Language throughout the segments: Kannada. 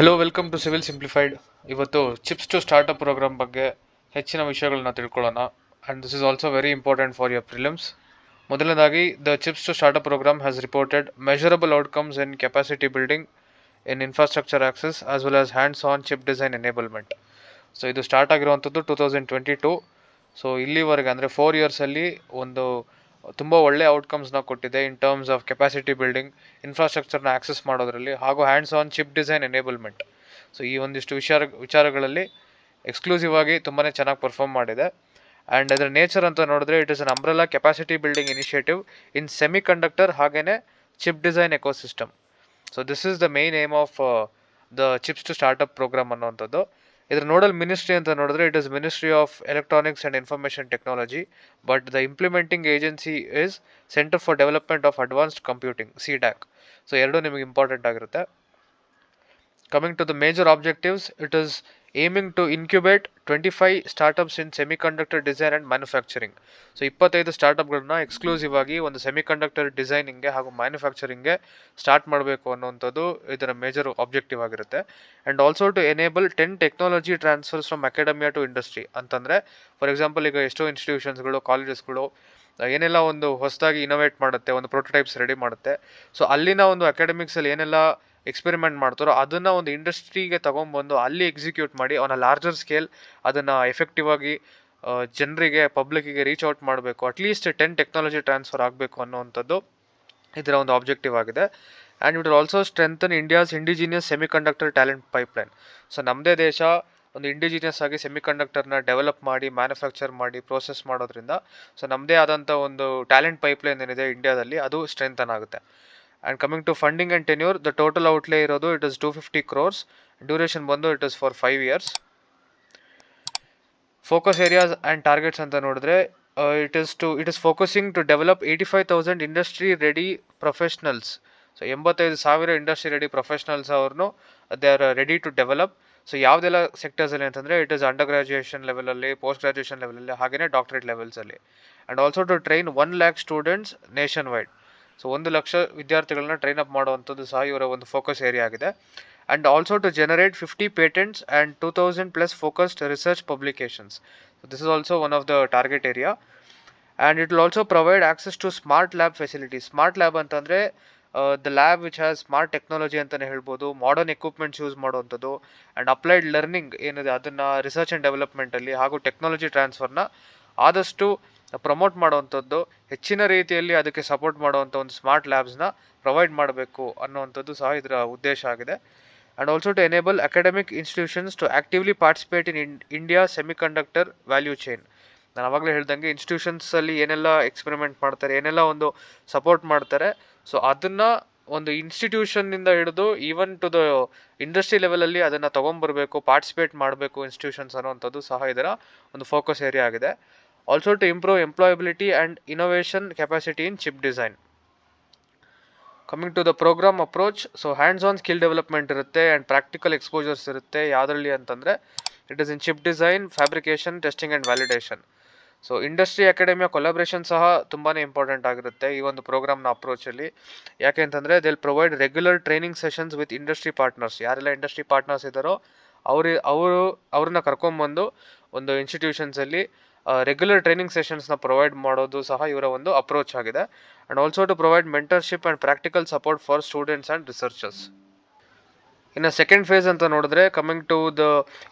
Hello welcome to civil simplified ಇವತ್ತು ಚಿಪ್ಸ್ ಟು ಸ್ಟಾರ್ಟಪ್ ಪ್ರೋಗ್ರಾಮ್ ಬಗ್ಗೆ ಹೆಚ್ಚಿನ ವಿಷಯಗಳನ್ನ ತಿಳ್ಕೊಳ್ಳೋಣ. And this is also very important for your prelims ಮೊದಲನೇದಾಗಿ the chips to startup programme has reported measurable outcomes in capacity building in infrastructure access as well as hands on chip design enablement so ಇದು ಸ್ಟಾರ್ಟ್ ಆಗಿರುವಂಥದ್ದು two thousand twenty two so ಇಲ್ಲಿವರೆಗೆ ಅಂದರೆ ಫೋರ್ ಇಯರ್ಸಲ್ಲಿ ಒಂದು ತುಂಬ ಒಳ್ಳೆ ಔಟ್ಕಮ್ಸ್ನ ಕೊಟ್ಟಿದೆ in terms of capacity building ಇನ್ಫ್ರಾಸ್ಟ್ರಕ್ಚರ್ನ access ಮಾಡೋದ್ರಲ್ಲಿ ಹಾಗೂ hands on chip design enablement so ಈ ಒಂದಿಷ್ಟು ವಿಚಾರ ವಿಚಾರಗಳಲ್ಲಿ ಎಕ್ಸ್ಕ್ಲೂಸಿವ್ ಆಗಿ ತುಂಬಾ ಚೆನ್ನಾಗಿ ಪರ್ಫಾರ್ಮ್ ಮಾಡಿದೆ. ಆ್ಯಂಡ್ ಅದರ ನೇಚರ್ ಅಂತ ನೋಡಿದ್ರೆ it is an umbrella capacity building initiative in semiconductor ಹಾಗೆಯೇ chip design ecosystem so this is the main aim of the chips to startup programme ಅನ್ನುವಂಥದ್ದು. ಇದ್ರ ನೋಡಲ್ ಮಿನಿಸ್ಟ್ರಿ ಅಂತ ನೋಡಿದ್ರೆ it is ministry of electronics and information technology but the implementing agency is centre for development of advanced computing C DAC so ಎರಡೂ ನಿಮಗೆ ಇಂಪಾರ್ಟೆಂಟ್ ಆಗಿರುತ್ತೆ. Coming to the major objectives it is aiming to incubate twenty five startups in semiconductor design and manufacturing so ಇಪ್ಪತ್ತೈದು ಸ್ಟಾರ್ಟಪ್ಗಳನ್ನ ಎಕ್ಸ್ಕ್ಲೂಸಿವ್ ಆಗಿ ಒಂದು ಸೆಮಿಕಂಡಕ್ಟರ್ ಡಿಸೈನಿಂಗ್ಗೆ ಹಾಗೂ ಮ್ಯಾನುಫ್ಯಾಕ್ಚರಿಂಗ್ಗೆ ಸ್ಟಾರ್ಟ್ ಮಾಡಬೇಕು ಅನ್ನುವಂಥದ್ದು ಇದರ ಮೇಜರ್ ಆಬ್ಜೆಕ್ಟಿವ್ ಆಗಿರುತ್ತೆ. And also to enable ten technology transfers from academia to industry ಅಂತಂದರೆ ಫಾರ್ ಎಕ್ಸಾಂಪಲ್ ಈಗ ಎಷ್ಟೋ ಇನ್ಸ್ಟಿಟ್ಯೂಷನ್ಸ್ಗಳು ಕಾಲೇಜಸ್ಗಳು ಏನೆಲ್ಲ ಒಂದು ಹೊಸದಾಗಿ ಇನೋವೇಟ್ ಮಾಡುತ್ತೆ, ಒಂದು ಪ್ರೋಟೋಟೈಪ್ಸ್ ರೆಡಿ ಮಾಡುತ್ತೆ. ಸೊ ಅಲ್ಲಿನ ಒಂದು ಅಕಾಡೆಮಿಕ್ಸಲ್ಲಿ ಏನೆಲ್ಲ ಎಕ್ಸ್ಪೆರಿಮೆಂಟ್ ಮಾಡ್ತಾರೋ, ಅದನ್ನು ಒಂದು ಇಂಡಸ್ಟ್ರಿಗೆ ತಗೊಂಬಂದು ಅಲ್ಲಿ ಎಕ್ಸಿಕ್ಯೂಟ್ ಮಾಡಿ ಆನ್ ಅ ಲಾರ್ಜರ್ ಸ್ಕೇಲ್ ಅದನ್ನು ಎಫೆಕ್ಟಿವ್ ಆಗಿ ಜನರಿಗೆ ಪಬ್ಲಿಕ್ಕಿಗೆ ರೀಚ್ ಔಟ್ ಮಾಡಬೇಕು. At least ten technology transfer ಆಗಬೇಕು ಅನ್ನುವಂಥದ್ದು ಇದರ ಒಂದು ಆಬ್ಜೆಕ್ಟಿವ್ ಆಗಿದೆ. And it also strengthen India's indigenous semiconductor talent pipeline so ನಮ್ಮದೇ ದೇಶ ಒಂದು ಇಂಡಿಜಿನಿಯಸ್ ಆಗಿ ಸೆಮಿಕಂಡಕ್ಟರ್ನ ಡೆವಲಪ್ ಮಾಡಿ ಮ್ಯಾನುಫ್ಯಾಕ್ಚರ್ ಮಾಡಿ ಪ್ರೋಸೆಸ್ ಮಾಡೋದ್ರಿಂದ ಸೊ ನಮ್ಮದೇ ಆದಂಥ ಒಂದು ಟ್ಯಾಲೆಂಟ್ ಪೈಪ್ಲೈನ್ ಏನಿದೆ ಇಂಡಿಯಾದಲ್ಲಿ ಅದು ಸ್ಟ್ರೆಂಥನ್ ಆಗುತ್ತೆ. And coming to funding and tenure the total outlay ಇರೋದು it is two fifty crores duration ಬಂದು it is for five years focus areas and targets ಅಂತ ನೋಡಿದ್ರೆ it is to it is focusing to develop eighty five thousand industry ready professionals so ಎಂಬತ್ತೈದು ಸಾವಿರ ಇಂಡಸ್ಟ್ರಿ ರೆಡಿ ಪ್ರೊಫೆಷ್ನಲ್ಸ್ ಅವ್ರನ್ನು they are ready to develop so ಯಾವುದೆಲ್ಲ ಸೆಕ್ಟರ್ಸಲ್ಲಿ ಅಂತಂದರೆ ಇಟ್ ಇಸ್ ಅಂಡರ್ ಗ್ರಾಜುಯೇಷನ್ ಲೆವೆಲಲ್ಲಿ ಪೋಸ್ಟ್ ಗ್ರಾಜುಯೇಷನ್ ಲೆವೆಲಲ್ಲಿ ಹಾಗೆಯೇ doctorate ಲೆವೆಲ್ಸಲ್ಲಿ and also to train one lakh students nationwide so ಒಂದು ಲಕ್ಷ ವಿದ್ಯಾರ್ಥಿಗಳನ್ನ ಟ್ರೈನ್ ಅಪ್ ಮಾಡುವಂಥದ್ದು ಸಹ ಇವರ ಒಂದು ಫೋಕಸ್ ಏರಿಯಾ ಆಗಿದೆ. And also to generate fifty patents and two thousand plus focused research publications this is also one of the target area and it will also provide access to smart lab facility smart lab ಅಂತಂದರೆ the lab which has smart technology ಅಂತಲೇ ಹೇಳ್ಬೋದು ಮಾಡರ್ನ್ ಎಕ್ವಿಪ್ಮೆಂಟ್ಸ್ ಯೂಸ್ ಮಾಡುವಂಥದ್ದು ಆ್ಯಂಡ್ ಅಪ್ಲೈಡ್ ಲರ್ನಿಂಗ್ ಏನಿದೆ, ಅದನ್ನು ರಿಸರ್ಚ್ ಆ್ಯಂಡ್ ಡೆವಲಪ್ಮೆಂಟಲ್ಲಿ ಹಾಗೂ ಟೆಕ್ನಾಲಜಿ ಟ್ರಾನ್ಸ್ಫರ್ನ ಆದಷ್ಟು ಪ್ರಮೋಟ್ ಮಾಡುವಂಥದ್ದು, ಹೆಚ್ಚಿನ ರೀತಿಯಲ್ಲಿ ಅದಕ್ಕೆ ಸಪೋರ್ಟ್ ಮಾಡುವಂಥ ಒಂದು ಸ್ಮಾರ್ಟ್ ಲ್ಯಾಬ್ಸ್ನ ಪ್ರೊವೈಡ್ ಮಾಡಬೇಕು ಅನ್ನುವಂಥದ್ದು ಸಹ ಇದರ ಉದ್ದೇಶ ಆಗಿದೆ. And also to enable academic institutions to actively participate in India semiconductor value chain ನಾನು ಆವಾಗಲೇ ಹೇಳ್ದಂಗೆ ಇನ್ಸ್ಟಿಟ್ಯೂಷನ್ಸಲ್ಲಿ ಏನೆಲ್ಲ ಎಕ್ಸ್ಪೆರಿಮೆಂಟ್ ಮಾಡ್ತಾರೆ, ಏನೆಲ್ಲ ಒಂದು ಸಪೋರ್ಟ್ ಮಾಡ್ತಾರೆ ಸೊ ಅದನ್ನು ಒಂದು ಇನ್ಸ್ಟಿಟ್ಯೂಷನ್ನಿಂದ ಹಿಡಿದು ಈವನ್ ಟು ದ ಇಂಡಸ್ಟ್ರಿ ಲೆವೆಲಲ್ಲಿ ಅದನ್ನು ತೊಗೊಂಬರ್ಬೇಕು ಪಾರ್ಟಿಸಿಪೇಟ್ ಮಾಡಬೇಕು ಇನ್ಸ್ಟಿಟ್ಯೂಷನ್ಸ್ ಅನ್ನೋವಂಥದ್ದು ಸಹ ಇದರ ಒಂದು ಫೋಕಸ್ ಏರಿಯಾ ಆಗಿದೆ. Also to improve employability and innovation capacity in chip design coming to the program approach so hands on skill development ಇರುತ್ತೆ ಆ್ಯಂಡ್ ಪ್ರಾಕ್ಟಿಕಲ್ ಎಕ್ಸ್ಪೋಜರ್ಸ್ ಇರುತ್ತೆ. ಯಾವುದರಲ್ಲಿ ಅಂತಂದರೆ it is in chip design fabrication testing and validation so industry academia collaboration ಸಹ ತುಂಬಾ ಇಂಪಾರ್ಟೆಂಟ್ ಆಗಿರುತ್ತೆ ಈ ಒಂದು ಪ್ರೋಗ್ರಾಮ್ನ ಅಪ್ರೋಚಲ್ಲಿ ಯಾಕೆ ಅಂತಂದರೆ they'll provide regular training sessions with industry partners ಯಾರೆಲ್ಲ ಇಂಡಸ್ಟ್ರಿ ಪಾರ್ಟ್ನರ್ಸ್ ಇದ್ದಾರೋ, ಅವ್ರ, ಅವರು, ಅವ್ರನ್ನ ಕರ್ಕೊಂಬಂದು ಒಂದು ಇನ್ಸ್ಟಿಟ್ಯೂಷನ್ಸಲ್ಲಿ ರೆಗ್ಯುಲರ್ ಟ್ರೈನಿಂಗ್ ಸೆಷನ್ಸ್ನ ಪ್ರೊವೈಡ್ ಮಾಡೋದು ಸಹ ಇವರ ಒಂದು ಅಪ್ರೋಚ್ ಆಗಿದೆ. And also to provide mentorship and practical support for students and researchers ಇನ್ನು ಸೆಕೆಂಡ್ ಫೇಸ್ ಅಂತ ನೋಡಿದ್ರೆ coming to the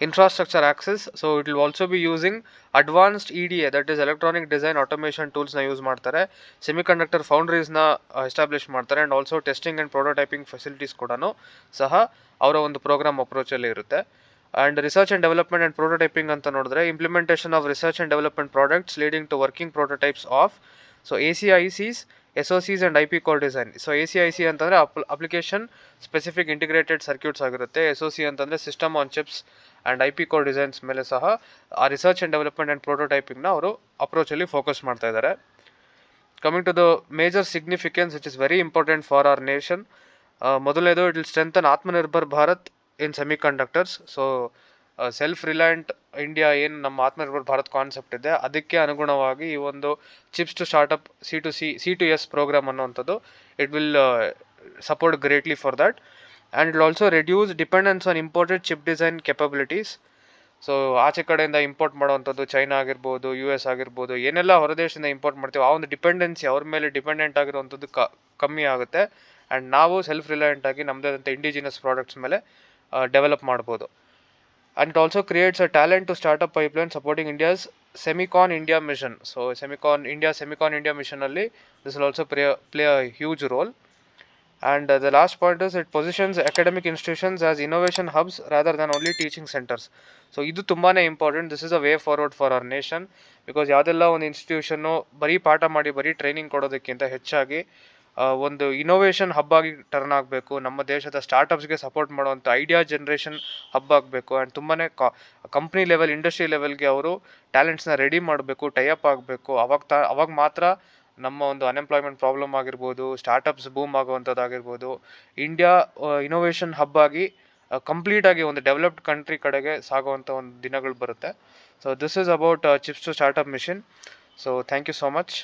infrastructure access so it will also be using advanced E D A that is electronic design automation ಟೂಲ್ಸ್ನ use ಮಾಡ್ತಾರೆ. ಸೆಮಿ ಕಂಡಕ್ಟರ್ ಫೌಂಡ್ರೀಸ್ನ ಎಸ್ಟಾಬ್ಲಿಷ್ ಮಾಡ್ತಾರೆ. And also testing and prototyping facilities ಕೂಡ ಸಹ ಅವರ ಒಂದು ಪ್ರೋಗ್ರಾಮ್ ಅಪ್ರೋಚಲ್ಲಿ ಇರುತ್ತೆ. And research and development and prototyping ಅಂತ ನೋಡಿದ್ರೆ implementation of research and development products leading to working prototypes of so A C I Cs S O Cs and I P core design so A C I C ಅಂತಂದರೆ app application specific integrated circuits ಆಗಿರುತ್ತೆ. ಎಸ್ ಒ ಸಿ ಅಂತಂದರೆ system on chips and I P core designs ಮೇಲೆ ಸಹ ಆ ರಿಸರ್ಚ್ ಆ್ಯಂಡ್ ಡೆವಲಪ್ಮೆಂಟ್ ಆ್ಯಂಡ್ ಪ್ರೋಟೋಟೈಪಿಂಗ್ನ ಅವರು ಅಪ್ರೋಚಲ್ಲಿ ಫೋಕಸ್ ಮಾಡ್ತಾ ಇದ್ದಾರೆ coming to the major significance it is very important for our nation ಮೊದಲನೇದು it will strengthen Atmanirbhar Bharat in semiconductors so self reliant India ಏನು ನಮ್ಮ ಆತ್ಮನಿರ್ಭರ್ ಭಾರತ್ ಕಾನ್ಸೆಪ್ಟ್ ಇದೆ, ಅದಕ್ಕೆ ಅನುಗುಣವಾಗಿ ಈ ಒಂದು chips to startup C to C C to S program ಅನ್ನುವಂಥದ್ದು it will support greatly for that and it also reduce dependence on imported chip design capabilities so ಆಚೆ ಕಡೆಯಿಂದ ಇಂಪೋರ್ಟ್ ಮಾಡುವಂಥದ್ದು ಚೈನಾ ಆಗಿರ್ಬೋದು ಯು ಎಸ್ ಆಗಿರ್ಬೋದು, ಏನೆಲ್ಲ ಹೊರದೇಶದಿಂದ ಇಂಪೋರ್ಟ್ ಮಾಡ್ತೀವಿ, ಆ ಒಂದು ಡಿಪೆಂಡೆನ್ಸಿ ಅವ್ರ ಮೇಲೆ ಡಿಪೆಂಡೆಂಟ್ ಆಗಿರುವಂಥದ್ದು ಕಮ್ಮಿ ಆಗುತ್ತೆ. ಆ್ಯಂಡ್ ನಾವು ಸೆಲ್ಫ್ ರಿಲಯಂಟ್ ಆಗಿ ನಮ್ಮದೇ ಆದಂಥ ಇಂಡಿಜಿನಸ್ ಪ್ರಾಡಕ್ಟ್ಸ್ ಮೇಲೆ ಡೆವಲಪ್ ಮಾಡ್ಬೋದು. And also creates a talent to start pipeline supporting India's Semicon India mission so Semicon India Semicon India mission ಅಲ್ಲಿ this will also pray play a huge role and the last point is it positions academic institutions as innovation hubs rather than only teaching centres so ಇದು ತುಂಬಾ important this is a way forward for our nation because ಯಾವುದೆಲ್ಲ ಒಂದು ಇನ್ಸ್ಟಿಟ್ಯೂಷನ್ನು ಬರೀ ಪಾಠ ಮಾಡಿ ಬರೀ ಟ್ರೈನಿಂಗ್ ಕೊಡೋದಕ್ಕಿಂತ ಹೆಚ್ಚಾಗಿ ಒಂದು ಇನೋವೇಷನ್ ಹಬ್ ಆಗಿ ಟರ್ನ್ ಆಗಬೇಕು. ನಮ್ಮ ದೇಶದ ಸ್ಟಾರ್ಟಪ್ಸ್ಗೆ ಸಪೋರ್ಟ್ ಮಾಡುವಂಥ ಐಡಿಯಾ ಜನ್ರೇಷನ್ ಹಬ್ ಆಗಬೇಕು. ಆ್ಯಂಡ್ ತುಂಬಾ ಕಂಪ್ನಿ ಲೆವೆಲ್ ಇಂಡಸ್ಟ್ರಿ ಲೆವೆಲ್ಗೆ ಅವರು ಟ್ಯಾಲೆಂಟ್ಸ್ನ ರೆಡಿ ಮಾಡಬೇಕು ಟೈಅಪ್ ಆಗಬೇಕು. ಅವಾಗ ತ, ಅವಾಗ ಮಾತ್ರ ನಮ್ಮ ಒಂದು ಅನ್ಎಂಪ್ಲಾಯ್ಮೆಂಟ್ ಪ್ರಾಬ್ಲಮ್ ಆಗಿರ್ಬೋದು ಸ್ಟಾರ್ಟಪ್ಸ್ ಬೂಮ್ ಆಗುವಂಥದ್ದಾಗಿರ್ಬೋದು ಇಂಡಿಯಾ ಇನೋವೇಷನ್ ಹಬ್ ಆಗಿ ಕಂಪ್ಲೀಟ್ ಆಗಿ ಒಂದು ಡೆವಲಪ್ಡ್ ಕಂಟ್ರಿ ಕಡೆಗೆ ಸಾಗುವಂಥ ಒಂದು ದಿನಗಳು ಬರುತ್ತೆ. So this is about chips to startup mission so thank you so much